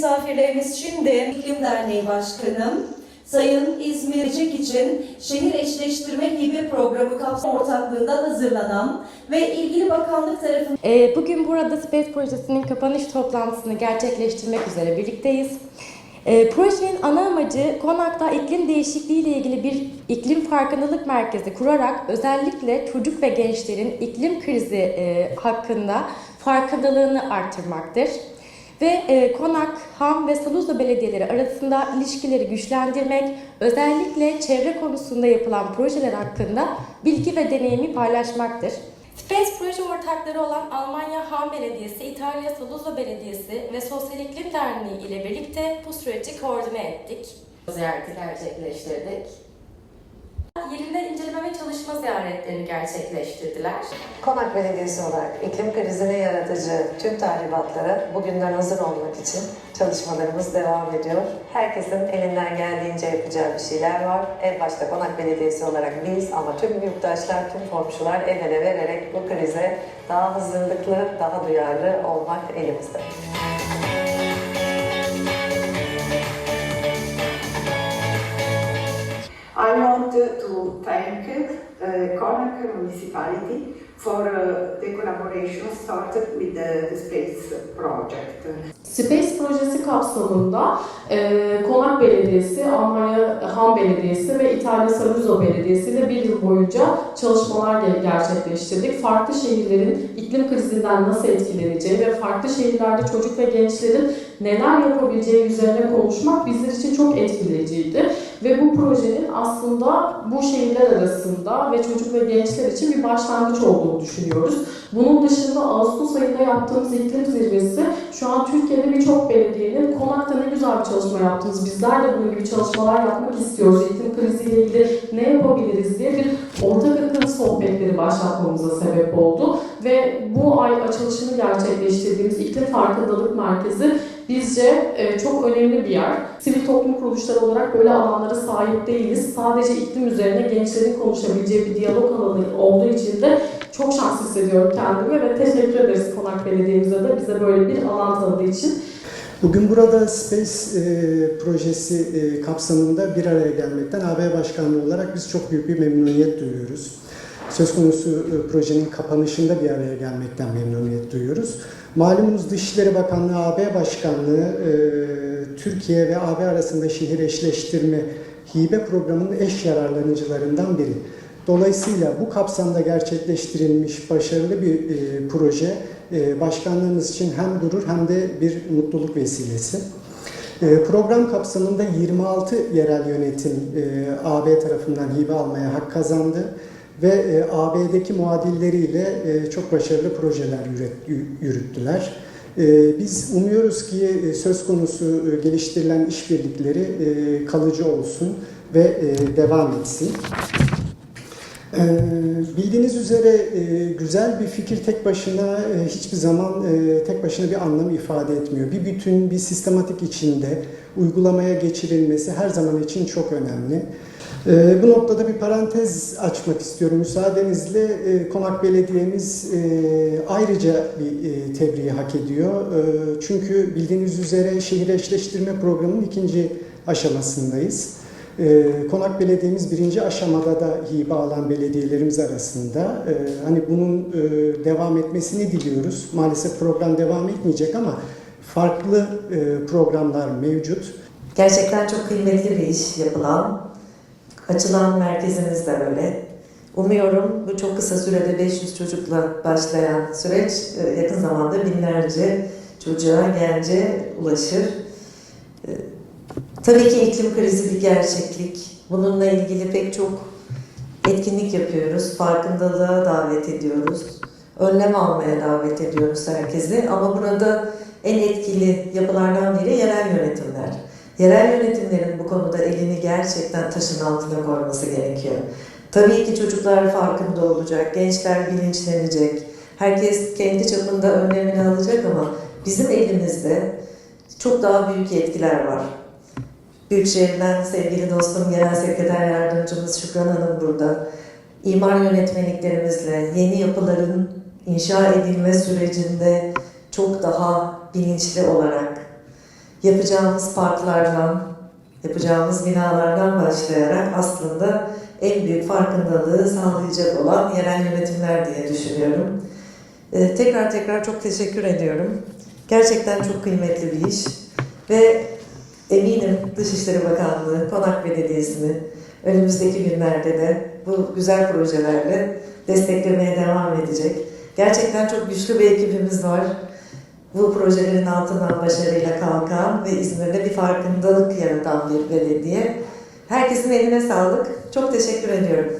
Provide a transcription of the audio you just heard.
misafirlerimiz şimdi İklim Derneği Başkanım, Sayın İzmir Ecek için şehir eşleştirme hibe programı kapsam ortaklığından hazırlanan ve ilgili bakanlık tarafından Ee, Bugün burada Space Projesi'nin kapanış toplantısını gerçekleştirmek üzere birlikteyiz. Ee, Projenin ana amacı Konak'ta iklim değişikliği ile ilgili bir iklim farkındalık merkezi kurarak özellikle çocuk ve gençlerin iklim krizi e, hakkında farkındalığını artırmaktır. Ve e, Konak, Ham ve Saluza belediyeleri arasında ilişkileri güçlendirmek, özellikle çevre konusunda yapılan projeler hakkında bilgi ve deneyimi paylaşmaktır. Space proje ortakları olan Almanya Ham Belediyesi, İtalya Saluza Belediyesi ve Sosyal İklim Derneği ile birlikte bu süreci koordine ettik. Ziyareti gerçekleştirdik. Yerinde inceleme ve çalışma ziyaretlerini gerçekleştirdiler. Konak Belediyesi olarak iklim krizine yaratıcı tüm tahribatlara bugünden hazır olmak için çalışmalarımız devam ediyor. Herkesin elinden geldiğince yapacağı bir şeyler var. En başta Konak Belediyesi olarak biz ama tüm yurttaşlar, tüm komşular el ele vererek bu krize daha hazırlıklı, daha duyarlı olmak elimizde. Municipality for uh, the collaboration started with the, the space project. Space projesi kapsamında e, Konak Belediyesi, Almanya Ham Belediyesi ve İtalya Saluzzo Belediyesi ile bir yıl boyunca çalışmalar ge- gerçekleştirdik. Farklı şehirlerin iklim krizinden nasıl etkileneceği ve farklı şehirlerde çocuk ve gençlerin neler yapabileceği üzerine konuşmak bizler için çok etkileyiciydi. Ve bu projenin aslında bu şehirler arasında ve çocuk ve gençler için bir başlangıç olduğunu düşünüyoruz. Bunun dışında Ağustos ayında yaptığımız iklim zirvesi şu an Türkiye'de birçok belediyenin konakta ne güzel bir çalışma yaptınız. Bizler de bunun gibi çalışmalar yapmak istiyoruz. İklim kriziyle ilgili ne yapabiliriz diye bir ortak akıl sohbetleri başlatmamıza sebep oldu. Ve bu ay açılışını gerçekleştirdiğimiz iklim farkındalık merkezi bizce e, çok önemli bir yer. Sivil toplum kuruluşları olarak böyle alanlara sahip değiliz. Sadece iklim üzerine gençlerin konuşabileceği bir diyalog alanı olduğu için de çok şanslı hissediyorum kendimi ve teşekkür ederiz Konak Belediye'mize de bize böyle bir alan tanıdığı için. Bugün burada Space e, projesi e, kapsamında bir araya gelmekten AB Başkanlığı olarak biz çok büyük bir memnuniyet duyuyoruz. Söz konusu e, projenin kapanışında bir araya gelmekten memnuniyet duyuyoruz. Malumunuz Dışişleri Bakanlığı AB Başkanlığı e, Türkiye ve AB arasında şehir eşleştirme hibe programının eş yararlanıcılarından biri. Dolayısıyla bu kapsamda gerçekleştirilmiş başarılı bir e, proje e, başkanlığımız için hem gurur hem de bir mutluluk vesilesi. E, program kapsamında 26 yerel yönetim e, AB tarafından hibe almaya hak kazandı ve e, AB'deki muadilleriyle e, çok başarılı projeler yürüt- yü- yürüttüler. E, Biz umuyoruz ki söz konusu geliştirilen işbirlikleri kalıcı olsun ve devam etsin. Bildiğiniz üzere güzel bir fikir tek başına hiçbir zaman tek başına bir anlam ifade etmiyor. Bir bütün, bir sistematik içinde uygulamaya geçirilmesi her zaman için çok önemli. E, Bu noktada bir parantez açmak istiyorum. Müsaadenizle e, Konak Belediye'miz e, ayrıca bir e, tebriği hak ediyor. E, Çünkü bildiğiniz üzere şehir programının ikinci aşamasındayız. Ee, Konak Belediye'miz birinci aşamada da hibe alan belediyelerimiz arasında. Ee, Hani bunun e, devam etmesini diliyoruz. Maalesef program devam etmeyecek ama farklı e, programlar mevcut. Gerçekten çok kıymetli bir iş yapılan, açılan merkezimiz de öyle. Umuyorum bu çok kısa sürede 500 çocukla başlayan süreç e, yakın zamanda binlerce çocuğa, gence ulaşır. E, Tabii ki iklim krizi bir gerçeklik. Bununla ilgili pek çok etkinlik yapıyoruz. Farkındalığa davet ediyoruz. Önlem almaya davet ediyoruz herkesi. Ama burada en etkili yapılardan biri yerel yönetimler. Yerel yönetimlerin bu konuda elini gerçekten taşın altına koyması gerekiyor. Tabii ki çocuklar farkında olacak, gençler bilinçlenecek. Herkes kendi çapında önlemini alacak ama bizim elimizde çok daha büyük yetkiler var. Büyükşehir'den sevgili dostum Genel Sekreter Yardımcımız Şükran Hanım burada. İmar yönetmeliklerimizle yeni yapıların inşa edilme sürecinde çok daha bilinçli olarak yapacağımız parklardan, yapacağımız binalardan başlayarak aslında en büyük farkındalığı sağlayacak olan yerel yönetimler diye düşünüyorum. Ee, tekrar tekrar çok teşekkür ediyorum. Gerçekten çok kıymetli bir iş ve eminim Dışişleri Bakanlığı, Konak Belediyesi'ni önümüzdeki günlerde de bu güzel projelerle desteklemeye devam edecek. Gerçekten çok güçlü bir ekibimiz var. Bu projelerin altından başarıyla kalkan ve İzmir'de bir farkındalık yaratan bir belediye. Herkesin eline sağlık. Çok teşekkür ediyorum.